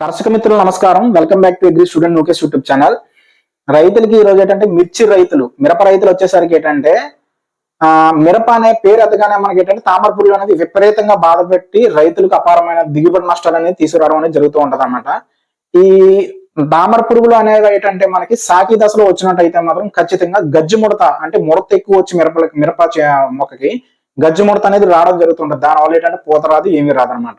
దర్శక మిత్రులు నమస్కారం. Welcome back to agri student నోకేస్ YouTube channel రైతులకి ఈ రోజు ఏంటంటే మిర్చి రైతులు మిరప రైతులు వచ్చేసరికి ఏంటంటే ఆ మిరప అనే పేరు ఎదగానే మనకి ఏంటంటే తామర పురుగు అనేది విపరీతంగా బాధపెట్టి రైతులకు అపారమైన దిగుబడి నష్టాలు అనేది తీసుకురావడం అనేది జరుగుతూ ఉంటది అనమాట ఈ తామర పురుగులు అనేవి ఏంటంటే మనకి సాకి దశలో వచ్చినట్టయితే మాత్రం ఖచ్చితంగా గజ్జి ముడత అంటే ముడత ఎక్కువ వచ్చి మిరపలకి మిరప చే- మొక్కకి గజ్జి ముడత అనేది రావడం జరుగుతుంటది. దానివల్ల ఏంటంటే పూత రాదు ఏమీ రాదనమాట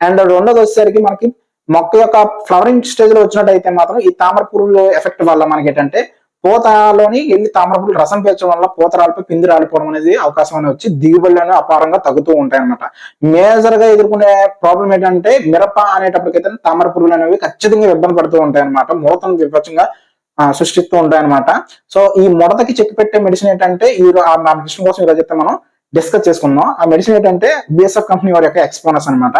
అండ్ రెండోది వచ్చేసరికి మనకి మొక్క యొక్క ఫ్లవరింగ్ స్టేజ్లో వచ్చినట్టయితే మాత్రం ఈ తామర పురుగుల ఎఫెక్ట్ వల్ల మనకి ఏంటంటే పోతలోని వెళ్ళి తామర పురుగులు రసం పేర్చడం వల్ల పూత రాలిపోయి పిందు రాలిపోవడం అనేది అవకాశం అనేది వచ్చి దిగుబడులు అనేవి అపారంగా తగ్గుతూ ఉంటాయి అనమాట మేజర్గా ఎదుర్కొనే ప్రాబ్లం ఏంటంటే మిరప అనేటప్పటికైతే తామర పురుగులు అనేవి ఖచ్చితంగా ఇబ్బంది పడుతూ ఉంటాయి అనమాట మూలతను విపక్షంగా సృష్టిస్తూ ఉంటాయి అనమాట సో ఈ ముడతకి చెక్ పెట్టే మెడిసిన్ ఏంటంటే ఈ మెడిసిన్ కోసం ఈరోజు అయితే మనం డిస్కస్ చేసుకుందాం. ఆ మెడిసిన్ ఏంటంటే బిఎస్ఎఫ్ కంపెనీ వారి యొక్క ఎక్స్పోనస్ అనమాట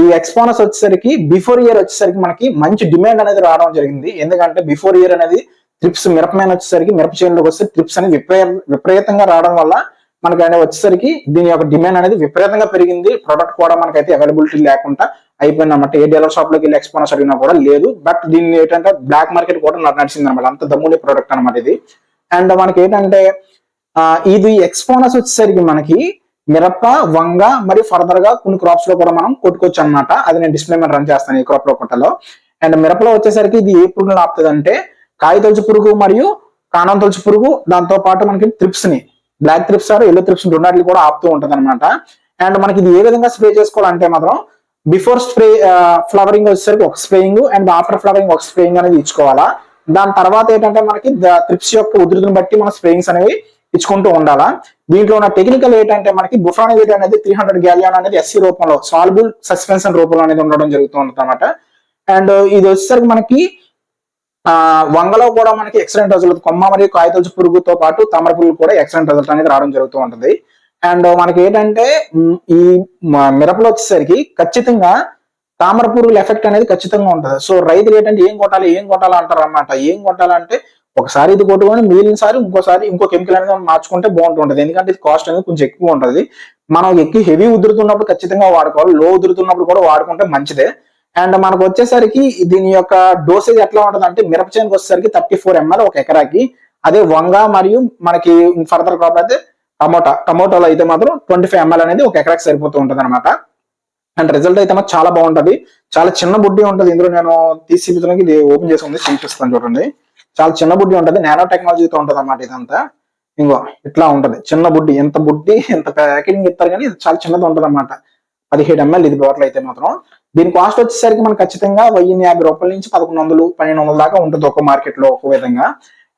ఈ ఎక్స్పోనస్ వచ్చేసరికి బిఫోర్ ఇయర్ వచ్చేసరికి మనకి మంచి డిమాండ్ అనేది రావడం జరిగింది. ఎందుకంటే బిఫోర్ ఇయర్ అనేది ట్రిప్స్ మిరపమైన వచ్చేసరికి మిరప చేనులోకి వస్తే ట్రిప్స్ అనేది విపరీతంగా రావడం వల్ల మనకి అనేది వచ్చేసరికి దీని యొక్క డిమాండ్ అనేది విపరీతంగా పెరిగింది. ప్రొడక్ట్ కూడా మనకైతే అవైలబిలిటీ లేకుండా అయిపోయింది అనమాట ఏ డీలర్ షాప్లోకి వెళ్ళి ఎక్స్పోనస్ అడిగినా కూడా లేదు. బట్ దీన్ని ఏంటంటే బ్లాక్ మార్కెట్ కూడా నడిచింది అనమాట అంత దమ్ముని ప్రోడక్ట్ అనమాట ఇది. అండ్ మనకి ఏంటంటే ఇది ఎక్స్పోనస్ వచ్చేసరికి మనకి మిరప వంగ మరియు ఫర్దర్గా కొన్ని క్రాప్స్లో కూడా మనం కొట్టుకోవచ్చు అనమాట అది నేను డిస్ప్లే మీద రన్ చేస్తాను ఈ క్రాప్లో కొట్టలో అండ్ మిరపలో వచ్చేసరికి ఇది ఏ పురుగులు ఆపుతుంది అంటే కాయ తొలుచు పురుగు మరియు కాణం తొలుచు పురుగు దాంతో పాటు మనకి త్రిప్స్ని black thrips or yellow thrips రెండాటిని కూడా ఆపుతూ ఉంటుంది అనమాట అండ్ మనకి ఇది ఏ విధంగా స్ప్రే చేసుకోవాలంటే మాత్రం బిఫోర్ స్ప్రే ఫ్లవరింగ్ వచ్చేసరికి ఒక స్ప్రేయింగ్ అండ్ ఆఫ్టర్ ఫ్లవరింగ్ ఒక స్ప్రేయింగ్ అనేది ఇచ్చుకోవాలా. దాని తర్వాత ఏంటంటే మనకి త్రిప్స్ యొక్క ఉధృతిని బట్టి మన స్ప్రేయింగ్స్ అనేవి ఇచ్చుకుంటూ ఉండాలా? దీంట్లో ఉన్న టెక్నికల్ ఏంటంటే మనకి బుఫానివేట్ అనేది త్రీ హండ్రెడ్ గ్యాలియాన్ అనేది ఎస్సీ రూపంలో సాల్బుల్ సస్పెన్షన్ రూపంలో అనేది ఉండడం జరుగుతూ అనమాట అండ్ ఇది వచ్చేసరికి మనకి ఆ వంగలో కూడా మనకి ఎక్సలెంట్ రిజల్ట్ కొమ్మ మరియు కాయతొలుచు పురుగుతో పాటు తామర పురుగు కూడా ఎక్సలెంట్ రిజల్ట్ అనేది రావడం జరుగుతూ ఉంటుంది. అండ్ మనకి ఏంటంటే ఈ మిరపలో వచ్చేసరికి ఖచ్చితంగా తామర పురుగుల ఎఫెక్ట్ అనేది ఖచ్చితంగా ఉంటుంది. సో రైతులు ఏంటంటే ఏం కొట్టాలి ఏం కొట్టాలి అంటారు అనమాట ఏం కొట్టాలంటే ఒకసారి ఇది కొట్టుకొని మిగిలిన సారి ఇంకోసారి ఇంకో కెమికల్ అనేది మనం మార్చుకుంటే బాగుంటుంది ఎందుకంటే ఇది కాస్ట్ అనేది కొంచెం ఎక్కువ ఉంటుంది. మనం ఎక్కువ హెవీ ఉదురుతున్నప్పుడు ఖచ్చితంగా వాడుకోవాలి. లో ఉదురుతున్నప్పుడు కూడా వాడుకుంటే మంచిదే. అండ్ మనకు వచ్చేసరికి దీని యొక్క డోసేజ్ ఎట్లా ఉంటుంది అంటే మిరప చేనుకి వచ్చేసరికి థర్టీ ఫోర్ ఎంఎల్ ఒక ఎకరాకి అదే వంగ మరియు మనకి ఫర్దర్ క్రాప్ అయితే టమోటా. టమోటాలో అయితే మాత్రం ట్వంటీ ఫైవ్ ఎంఎల్ అనేది ఒక ఎకరాకి సరిపోతూ ఉంటుంది అనమాట అండ్ రిజల్ట్ అయితే మాత్రం చాలా బాగుంటది. చాలా చిన్న బుడ్డి ఉంటుంది. ఇందులో నేను తీసి ఇది ఓపెన్ చేసుకుంది చూపిస్తాను చూడండి. చాలా చిన్న బుడ్డి ఉంటుంది నానో టెక్నాలజీతో ఉంటుంది అన్నమాట ఇదంతా. ఇంకో ఇట్లా ఉంటుంది. చిన్న బుడ్డి ఎంత బుడ్డి ఎంత ప్యాకెటింగ్ ఇస్తారు కానీ ఇది చాలా చిన్నది ఉంటుంది అనమాట పదిహేడు ఎంఎల్ ఇది బాటిల్ అయితే మాత్రం. దీని కాస్ట్ వచ్చేసరికి మనకు ఖచ్చితంగా వెయ్యి యాభై రూపాయల నుంచి పదకొండు వందలు పన్నెండు వందల దాకా ఉంటుంది ఒక మార్కెట్లో ఒక విధంగా.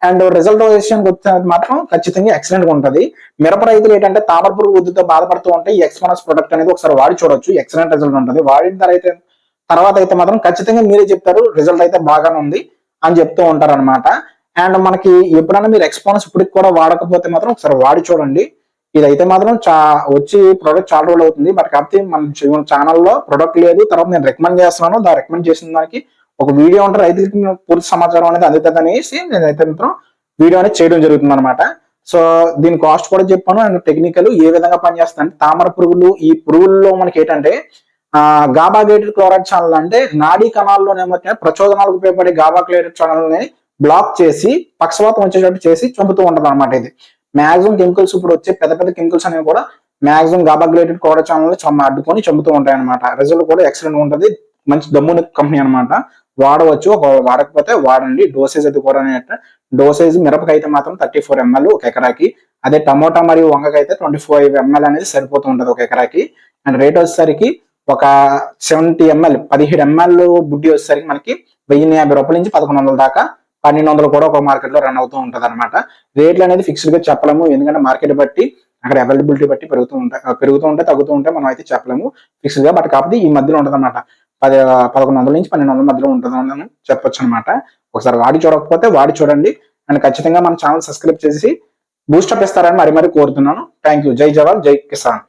అండ్ రిజల్ట్ విషయానికి వచ్చే మాత్రం ఖచ్చితంగా ఎక్సలెంట్గా ఉంటది. మిరప రైతులు ఏంటంటే తామర వృద్ధితో బాధపడుతూ ఉంటే ఈ ఎక్స్పోనస్ ప్రొడక్ట్ అనేది ఒకసారి వాడి చూడొచ్చు. ఎక్సలెంట్ రిజల్ట్ ఉంటుంది. వాడిన తర్వాత తర్వాత అయితే మాత్రం ఖచ్చితంగా మీరే చెప్తారు రిజల్ట్ అయితే బాగానే ఉంది. అని చెప్తూ ఉంటారు అనమాట అండ్ మనకి ఎప్పుడైనా మీరు ఎక్స్పోనస్ ఇప్పటికి కూడా వాడకపోతే మాత్రం ఒకసారి వాడి చూడండి. ఇదైతే మాత్రం చా వచ్చి ప్రోడక్ట్ చాలా రోజులు అవుతుంది. బట్ కాకపోతే మన ఛానల్లో ప్రొడక్ట్ లేదు. తర్వాత నేను రికమెండ్ చేస్తున్నాను. దా రికమెండ్ చేసిన దానికి ఒక వీడియో ఉంటే రైతులకి పూర్తి సమాచారం అనేది అందుతుంది అనేసి నేనైతే మాత్రం వీడియో అనేది చేయడం జరుగుతుంది అనమాట సో దీని కాస్ట్ కూడా చెప్పాను. అండ్ టెక్నికల్ ఏ విధంగా పనిచేస్తుంది అంటే తామర పురుగులు ఈ పురుగుల్లో మనకి ఏంటంటే గాబాగ్లేటెడ్ గాబాగేటెడ్ క్లోరైడ్ ఛానల్ అంటే నాడీ కణాల్లో ఏమవుతాయి ప్రచోదనాలకు ఉపయోగపడే గాబాగ్లేటెడ్ ఛానల్ని బ్లాక్ చేసి పక్షవాతం వచ్చేటట్టు చేసి చంపుతూ ఉంటుంది అనమాట ఇది. మ్యాక్సిమం కెమికల్స్ ఇప్పుడు వచ్చే పెద్ద పెద్ద కెమికల్స్ అనేవి కూడా maximum GABA gated chloride channel చమ్మ అడ్డుకొని చంపుతూ ఉంటాయి అనమాట రిజల్ట్ కూడా ఎక్సలెంట్ ఉంటుంది. మంచి దమ్ముని కంపెనీ అనమాట వాడవచ్చు ఒక వాడకపోతే వాడండి. డోసేజ్ అది కూడా డోసేజ్ మిరపకైతే మాత్రం థర్టీ ఫోర్ ఎంఎల్ ఒక ఎకరాకి అదే టమోటా మరియు వంగకైతే ట్వంటీ ఫైవ్ ఎంఎల్ అనేది సరిపోతూ ఉంటుంది ఒక ఎకరాకి. అండ్ రేట్ వచ్చేసరికి ఒక సెవెంటీ ఎంఎల్ పదిహేడు ఎంఎల్ బుడ్డి వచ్చేసరికి మనకి వెయ్యి యాభై రూపాయల నుంచి పదకొండు వందల దాకా పన్నెండు వందలు కూడా ఒక మార్కెట్లో రన్ అవుతూ ఉంటది అనమాట రేట్లు అనేది ఫిక్స్డ్గా చెప్పలేము. ఎందుకంటే మార్కెట్ బట్టి అక్కడ అవైలబిలిటీ బట్టి పెరుగుతూ ఉంటాయి పెరుగుతూ ఉంటే తగ్గుతూ ఉంటే మనం అయితే చెప్పలేము. ఫిక్స్డ్గా బట్ కాకపోతే ఈ మధ్యలో ఉంటది అనమాట పది పదకొండు వందల నుంచి పన్నెండు వందల మధ్యలో ఉంటుంది అని చెప్పొచ్చు అనమాట ఒకసారి వాడి చూడకపోతే వాడి చూడండి. అండ్ ఖచ్చితంగా మన ఛానల్ సబ్స్క్రైబ్ చేసి బూస్టప్ ఇస్తారని మరి మరి కోరుతున్నాను. థ్యాంక్ యూ జై జవాన్ జై కిసాన్.